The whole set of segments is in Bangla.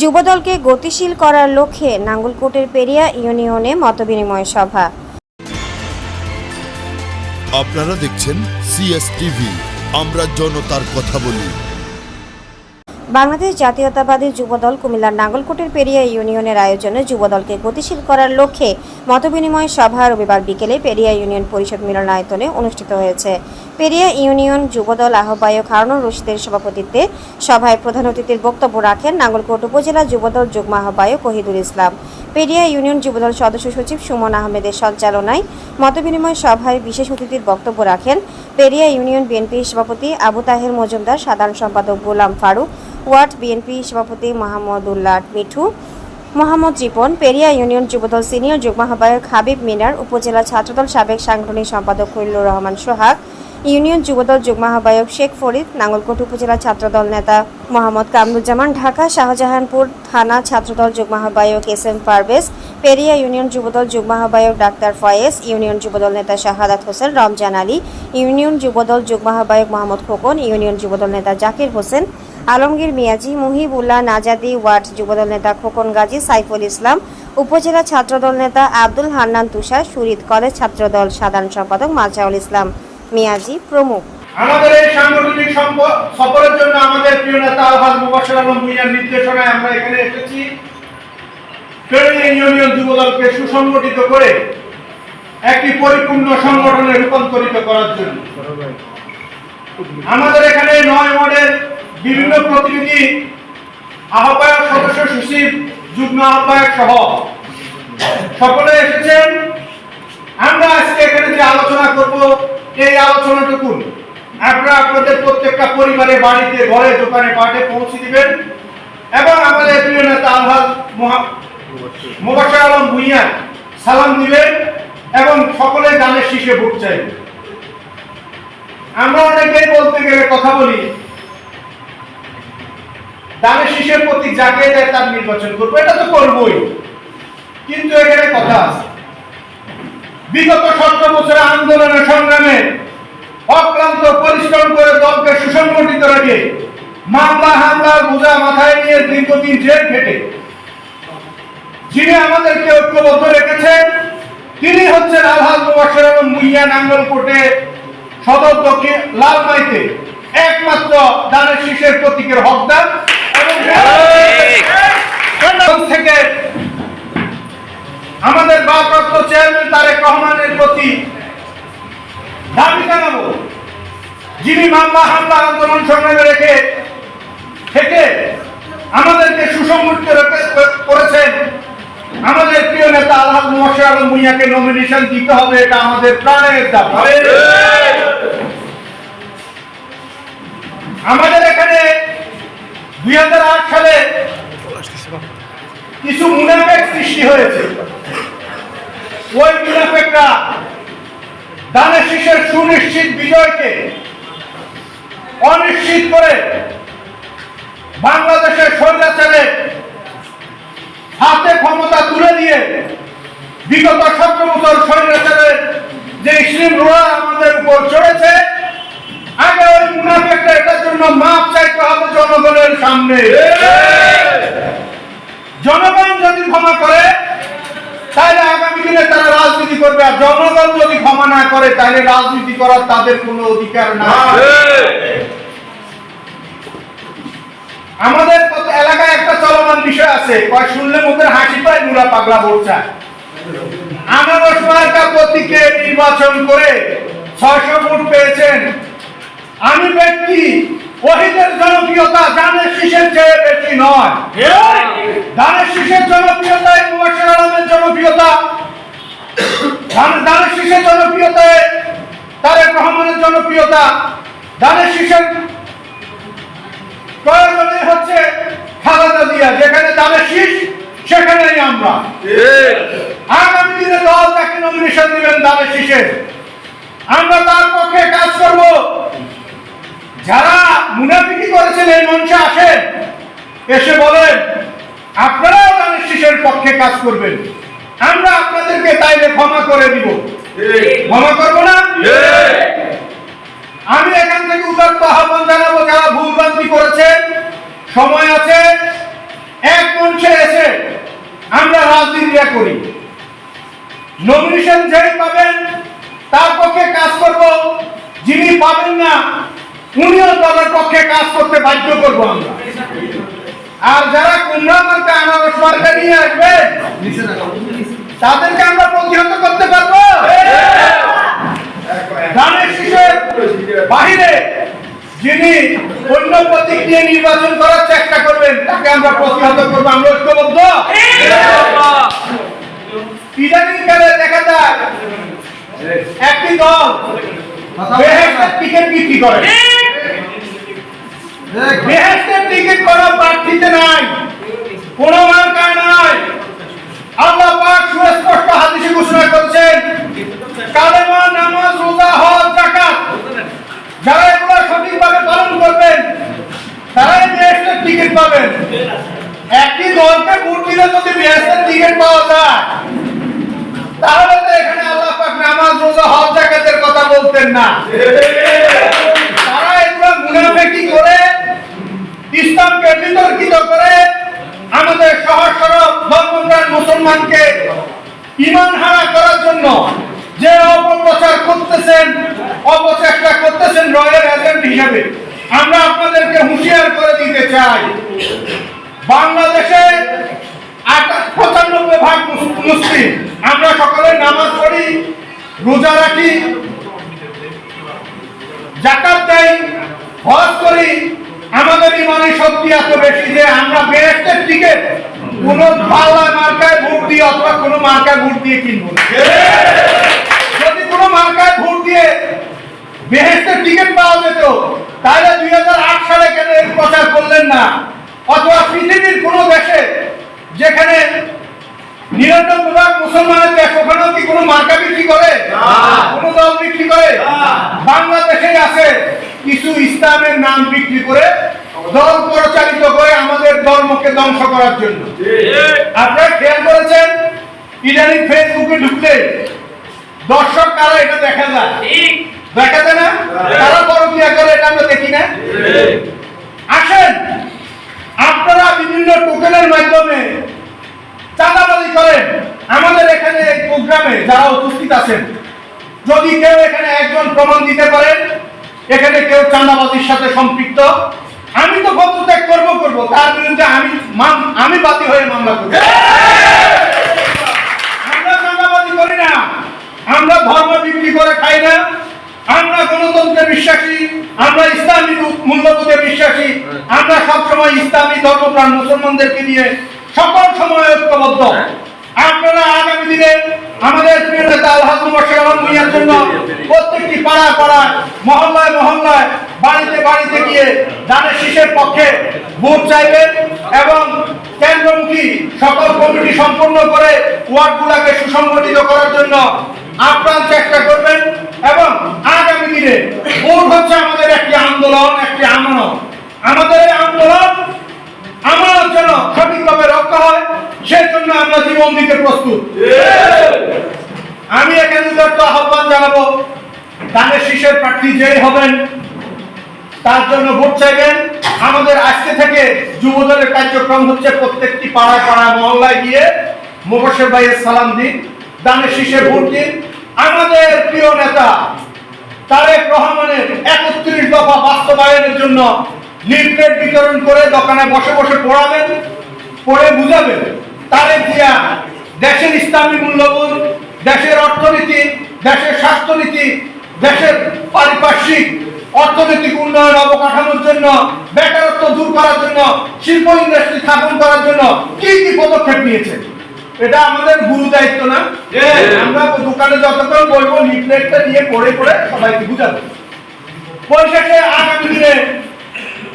যুবদলকে গতিশীল করার লক্ষ্যে নাঙ্গলকোটের পেরিয়া ইউনিয়নে মতবিনিময় সভা। আপনারা দেখছেন সিএস টিভি আমরা জনতার কথা বলি। বাংলাদেশ জাতীয়তাবাদী যুবদল কুমিল্লার নাঙ্গলকোটের পেরিয়া ইউনিয়নের আয়োজনে যুবদলকে গতিশীল করার লক্ষ্যে মতবিনিময় সভা রবিবার বিকেলে পেরিয়া ইউনিয়ন পরিষদ মিলনায়তনে অনুষ্ঠিত হয়েছে। পেরিয়া ইউনিয়ন যুবদল আহ্বায়ক হারুনুর রশিদের সভাপতিত্বে সভায় প্রধান অতিথির বক্তব্য রাখেন নাঙ্গলকোট উপজেলা যুবদল যুগ্ম আহ্বায়ক ওহিদুল ইসলাম। পেরিয়া ইউনিয়ন যুবদল সদস্য সচিব সুমন আহমেদের সঞ্চালনায় মতবিনিময় সভায় বিশেষ অতিথির বক্তব্য রাখেন পেরিয়া ইউনিয়ন বিএনপি সভাপতি আবু তাহের মজুমদার, সাধারণ সম্পাদক গোলাম ফারুক, ওয়ার্ড বিএনপি সভাপতি মাহমুদুল্লাহ মিঠু, মোহাম্মদ জীবন পেরিয়া ইউনিয়ন যুবদল সিনিয়র যুগ্ম আহ্বায়ক হাবিব মিনার, উপজেলা ছাত্রদল সাবেক সাংগঠনিক সম্পাদক খৈলুর রহমান সোহাগ ইউনিয়ন যুবদল যুগ্ম আহ্বায়ক শেখ ফরিদ, নাঙ্গলকোট উপজেলা ছাত্রদল নেতা মোহাম্মদ কামরুজ্জামান, ঢাকা শাহজাহানপুর থানা ছাত্রদল যুগ্ম আহ্বায়ক S M Parvez, Periya union Jubodal যুগ্ম আহ্বায়ক ডাক্তার ফয়েজ, ইউনিয়ন যুবদল নেতা শাহাদাত হোসেন, রমজান আলী, ইউনিয়ন যুবদল যুগ্ম আহ্বায়ক মোহাম্মদ খোকন, ইউনিয়ন যুবদল নেতা জাকির হোসেন, আলমগীর মিয়াজি, মুহিবুল্লাহ নাজাদি ওয়ার্ড যুবদল নেতা খোকন গাজী, সাইফুল ইসলাম, উপজেলা ছাত্রদল নেতা আব্দুল হান্নান তুষার, সুরিদ কলেজ ছাত্রদল সাধারণ সম্পাদক মাজাউল ইসলাম। মিয়াজি প্রমুখ। আমাদের এই সাংগঠনিক সফরের জন্য আমাদের প্রিয় নেতা আলহাজ মুবাশির আলম ভূঁইয়ার নির্দেশনায় আমরা এখানে এসেছি। ফেরিয়া ইউনিয়ন যুবদলকে সুসংগঠিত করে একটি পরিপূর্ণ সংগঠনে রূপান্তরিত করার জন্য। আমাদের এখানে নয় ওয়ার্ডের বিভিন্ন প্রতিনিধি, আহ্বায়ক সদস্য সচিব, যুগ্ম আহ্বায়ক সহ সকলে এসেছেন। আমরা আজকে এখানে যে আলোচনা করব এই আলোচনাটুকু আপনারা আপনাদের প্রত্যেকটা পরিবারে, বাড়িতে, ঘরে, দোকানে পাঠে পৌঁছে দিবেন। এবং আমাদের প্রিয় নেতা আলহাজ মোবাশার আলম ভুইয়া সালাম দিবেন এবং সকলে গানের শীষে ভোট আমরা অনেকেই বলতে গেলে কথা বলি দানের শীষের প্রতি যাকে দেয় তার নির্বাচন করব, এটা তো করবোই। কিন্তু এখানে কথা আছে। বিগত সতেরো বছরের আন্দোলনের সংগ্রামে অক্লান্ত পরিশ্রম করে দলকে সুসংগঠিত রেখে মামলা হামলার বোঝা মাথায় নিয়ে দীর্ঘদিন জেল খেটে। যিনি আমাদেরকে ঐক্যবদ্ধ রেখেছেন তিনি হচ্ছেন আলহাজ মুবাশির আলম মুইয়া নাঙ্গলকোটে সদর দক্ষিণ লালমাইতে একমাত্র দানের শীষের প্রতীকের হকদার এবং থেকে আমাদের ভারপ্রাপ্ত চেয়ারম্যান তারেক রহমানের প্রতি দাবি জানাব, যিনি মামলা, হামলা, আন্দোলন সংগ্রামে রেখে থেকে আমাদেরকে সুসংগঠিত করেছেন। আমাদের প্রিয় নেতা মুবাশির আলম মুইয়াকে নমিনেশন দিতে হবে, এটা আমাদের প্রাণের দাবি। আমাদের এখানে দুই হাজার আট সালে কিছু মুনাফেক সৃষ্টি হয়েছে। ওই মুনাফেকরা দানের শীষের সুনিশ্চিত বিজয়কে অনিশ্চিত করে বাংলাদেশের স্বৈরাচারে হাতে ক্ষমতা তুলে দিয়ে বিগত সতেরো বছর স্বৈরাচারের যে ইসলিম রোয়া আমাদের উপর চড়েছে, আগে ওই মুনাফেকরা এটার জন্য মাপ চাইতে হবে জনগণের সামনে। জনগণ যদি ক্ষমা করে, তাহলে আগামী দিনে তারা রাজনীতি করবে। আর জনগণ যদি ক্ষমা না করে, তাহলে রাজনীতি করার তাদের কোনো অধিকার না আমাদের এলাকায় একটা চলমান বিষয় আছে। কয় শুনলে মুখের হাসি পায় মুলা পাগলা বলছে। আনারস মার্কা প্রতীকে নির্বাচন করে ছয়শো ভোট পেয়েছেন। আমি ব্যক্তি ওহিদের জনপ্রিয়তা জানের শীষের চেয়ে বেশি নয়। দানের শীষের জনপ্রিয়তায় মুবাশির আলমের জনপ্রিয়তা। দান- দানের শীষের জনপ্রিয়তায় তারেক রহমানের জনপ্রিয়তা। দানের শীষের প্রয়োজনে হচ্ছে খালেদা জিয়া। যেখানে দানের শীষ সেখানেই আমরা। আগামী দিনে দল তাকে নমিনেশন দিবেন দানের শীষে। আমরা তার পক্ষে কাজ করব। যারা মুনাফিকি করেছেন এই মঞ্চে আসেন এসে বলেন আপনারাও দানের শীষের পক্ষে কাজ করবেন। আমরা আপনাদেরকে তাইলে ক্ষমা করে দিব। ক্ষমা করব না? আমি এখান থেকে উদাত্ত আহ্বান জানাব যারা ভুলভ্রান্তি করেছেন সময় আছে এক মঞ্চে এসে আমরা রাজনীতিটা করি। নমিনেশন যেই পাবেন তার পক্ষে কাজ করব যিনি পাবেন না উনিও দলের পক্ষে কাজ করতে বাধ্য করব আমরা। আর যারা কুমড়া আনারস মার্কা নিয়ে আসবে, তাদেরকে আমরা প্রতিহত করতে পারব। বাহিরে যিনি অন্য প্রতীক নিয়ে নির্বাচন করার চেষ্টা করবেন, তাকে আমরা প্রতিহত করব। আমরা ঐক্যবদ্ধ? ইদানিং কালে দেখা যায়, একটি দল বেহেস্তের টিকিট বিক্রি করে। বেহেস্তের টিকিট কোনো প্রার্থীতে নাই কোনো মার্কায় নাই। আল্লাহ পাক সুস্পষ্ট হাদিসে ঘোষণা করছেন কালেমা নামাজ রোজা হজ যাকাত যারা এগুলো সঠিকভাবে পালন করবেন তারাই বেহেস্তের টিকিট পাবেন। একটি দলকে ভোট দিলে যদি বেহেস্তের টিকিট পাওয়া যায় কথা বলতেন না। তারা মুনাফেকি করে, ইসলামকে বিতর্কিত করে আমাদের সহজ সরল ধর্মপ্রাণ মুসলমানকে ইমান হারা করার জন্য যে অপপ্রচার করতেছেন, অপচেষ্টা করতেছেন রয়ের এজেন্ট হিসেবে। আমরা আপনাদেরকে হুঁশিয়ার করে দিতে চাই বাংলাদেশে আটা- পঁচানব্বই ভাগ মুস- মুসলিম আমরা সকলে নামাজ পড়ি রোজা রাখি জাকাত দেই হজ করি আমাদের ইমানের শক্তি এত বেশি যে আমরা বেহেস্তের টিকিট কোন পাল্লা মার্কায় ভোট দিয়ে অথবা কোন মার্কায় ভোট দিয়ে কিনবো না। যদি কোন মার্কায় ভোট দিয়ে বেহেস্তের টিকিট পাওয়া যেত তাহলে দুই সালে কেন প্রচার করলেন না? অথবা পৃথিবীর কোন দেশে যেখানে নিরানব্বই ভাগ মুসলমানের দেশ ওখানেও কি কোনো মার্কা বিক্রি করে? কোনো দল বিক্রি করে? বাংলাদেশে আছে কিছু ইসলামের নাম বিক্রি করে দল পরিচালিত করে আমাদের ধর্মকে ধ্বংস করার জন্য। আপনারা খেয়াল করেছেন? ইদানিং ফেসবুকে ঢুকলে দর্শক কারা এটা দেখা যায়? দেখা যায় না? তারা বড় বিয়া করে এটা আমরা দেখি না? আসেন আপনারা বিভিন্ন টোকেনের মাধ্যমে চাঁদাবাজি করেন। আমাদের এখানে এই প্রোগ্রামে যারা উপস্থিত আছেন যদি কেউ এখানে একজন প্রমাণ দিতে পারেন এখানে কেউ চাঁদাবাজির সাথে সম্পৃক্ত আমি তো পদত্যাগ করব করব তার বিরুদ্ধে আমি আমি বাদী হয়ে মামলা করব। চাঁদাবাজি করি না। আমরা ধর্ম বিক্রি করে খাই না। আমরা গণতন্ত্রে বিশ্বাসী। আমরা ইসলামী মূল্যবোধে বিশ্বাসী। আমরা সবসময় ইসলামী ধর্মপ্রাণ মুসলমানদেরকে নিয়ে সকল সময় ঐক্যবদ্ধ। আপনারা আগামী দিনে আমাদের প্রিয় নেতা আলহাজ আলম জন্য প্রত্যেকটি পাড়া পাড়া মহল্লায় মহল্লায় বাড়িতে বাড়িতে গিয়ে দানের শীষের পক্ষে ভোট চাইবেন এবং কেন্দ্রমুখী সকল কমিটি সম্পূর্ণ করে ওয়ার্ডগুলোকে সুসংগঠিত করার জন্য আপ্রাণ চেষ্টা করবেন এবং আগামী দিনে ভোট হচ্ছে আমাদের একটি আন্দোলন, একটি আমানত। আমাদের এই আন্দোলন আমার জন্য সঠিকভাবে রক্ষা হয় সেই জন্য আমরা জীবন দিতে প্রস্তুত। আমি এখানে আহ্বান জানাব, দানের শীষের প্রার্থী যেই হবেন তার জন্য ভোট চাইবেন। আমাদের আজকে থেকে যুবদলের কার্যক্রম হচ্ছে প্রত্যেকটি পাড়ায় পাড়ায় মহল্লায় গিয়ে মুবশের ভাইয়ের সালাম দিন, দানের শীষে ভোট দিন। আমাদের প্রিয় নেতা তারেক রহমানের একত্রিশ দফা বাস্তবায়নের জন্য লিফলেট বিতরণ করে দোকানে বসে বসে পড়াবেন, পড়ে বুঝাবেন। তারেক জিয়া দেশের ইসলামী মূল্যবোধ, দেশের অর্থনীতি, দেশের স্বাস্থ্যনীতি, দেশের পারিপার্শ্বিক অর্থনৈতিক উন্নয়ন অবকাঠামোর জন্য বেকারত্ব দূর করার জন্য শিল্প ইন্ডাস্ট্রি স্থাপন করার জন্য কি কি পদক্ষেপ নিয়েছে? এটা আমাদের গুরু দায়িত্ব না? আমরা দোকানে যতক্ষণ বলব লিফলেটটা নিয়ে পড়ে পড়ে সবাইকে বুঝাবো। পরিশেষে আগামী দিনে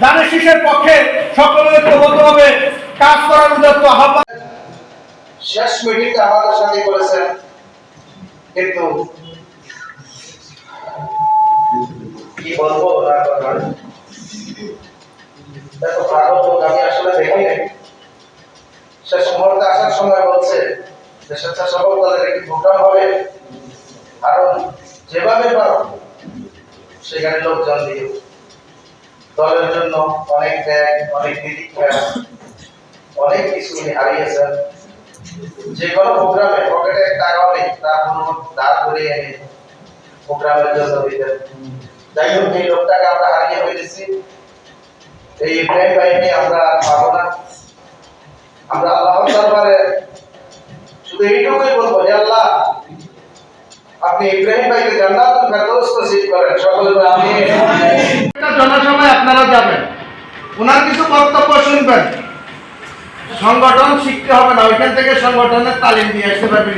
দানের শীষের পক্ষে সকলে ঐক্যবদ্ধভাবে কাজ করার উদ্যত্ত আহ্বান। শেষ মিটিংটা আমাদের সাথে করেছেন। কিন্তু বলব? কথা দেখো ভাগবত আমি আসলে দেখি নাই শেষ মুহূর্তে আসার সময় বলছে যে স্বেচ্ছাসেবক দলের একটি প্রোগ্রাম হবে। কারণ যেভাবে পারো, সেখানে লোকজন দিয়ে দলের জন্য অনেক ত্যাগ, অনেক নিরীক্ষা, অনেক কিছু উনি হারিয়েছেন। যে কোনো প্রোগ্রামে পকেটে টাকাও নেই, তার কোনো দাঁড় করে এনে প্রোগ্রামের জন্য দিতেন যাই হোক এই লোকটাকে আমরা হারিয়ে ফেলেছি। এই ইব্রাহিম ভাইকে আমরা পাবো না। আমরা আল্লাহ দরবারে শুধু এইটুকুই বলব হে আল্লাহ আপনি ইব্রাহিম ভাইকে জান্নাতুল ফেরদৌস নসিব করেন। সকলে একটা জনসভায় আপনারা যাবেন। ওনার কিছু বক্তব্য শুনবেন। সংগঠন শিখতে হবে না ওইখান থেকে সংগঠনের তালিম দিয়ে আসতে পারবেন।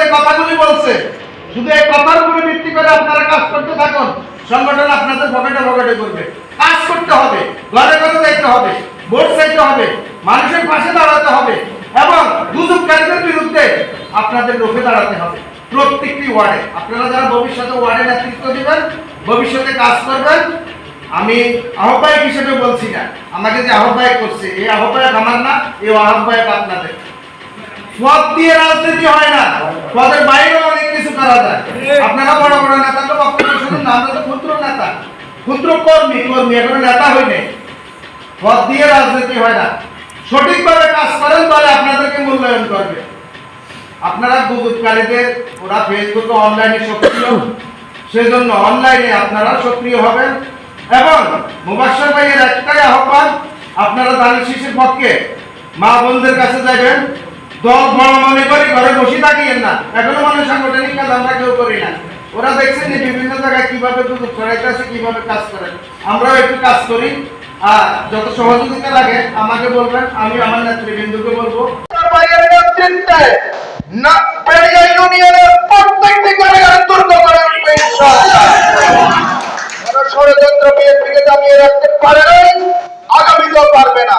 যে কথাগুলি বলছে। শুধু এই কথার উপরে ভিত্তি করে আপনারা কাজ করতে থাকুন। সংগঠন আপনাদের পকেটে পকেটে করবে। কাজ করতে হবে, ঘরে ঘরে যাইতে হবে, ভোট চাইতে হবে, মানুষের পাশে দাঁড়াতে হবে এবং দুদককারীদের বিরুদ্ধে আপনাদের রুখে দাঁড়াতে হবে। প্রত্যেকটি ওয়ার্ডে। আপনারা যারা ভবিষ্যতে ওয়ার্ডে নেতৃত্ব দিবেন, ভবিষ্যতে কাজ করবেন, আমি আহ্বায়ক হিসেবে বলছি না। আমাকে যে আহ্বায়ক করছে, এই আহ্বায়ক আমার না, এই আহ্বায়ক আপনাদের। পদ দিয়ে রাজনীতি হয় না। পদের বাইরেও আপনারা বড় বড় নেতা তো বক্তব্য শুনুন, না আমরা ক্ষুদ্র নেতা। ক্ষুদ্র কর্মী কর্মী, এখনও নেতা হয়নি পদ দিয়ে রাজনীতি না। সঠিকভাবে কাজ করেন তাহলে আপনাদেরকে মূল্যায়ন করবে। আপনারা গুজবকারীদের ওরা ফেসবুকে অনলাইনে সক্রিয়। সক্রিয় হবেন। এবং মুবাসর ভাইয়ের একটাই আহ্বান, আপনারা দানের শিশুর পক্ষে মা বোনদের কাছে যাবেন। দল বড় মনে করি, ঘরে বসে থাকিয়েন না। এখনও মানে সাংগঠনিক কাজ আমরা কেউ করি না। ওরা দেখছেন যে বিভিন্ন জায়গায় কীভাবে দুধ ছড়াইতেছে কীভাবে কাজ করে। আমরাও একটু কাজ করি। আর যত সহযোগিতা লাগে, আমাকে বলবেন, আমি আমার নেতৃবৃন্দকে বলব। না ইউনিয়নের প্রত্যেকটি করে ষড়যন্ত্র বিএনপিকে দাবিয়ে রাখতে পারে নাই, আগামীতেও পারবে না।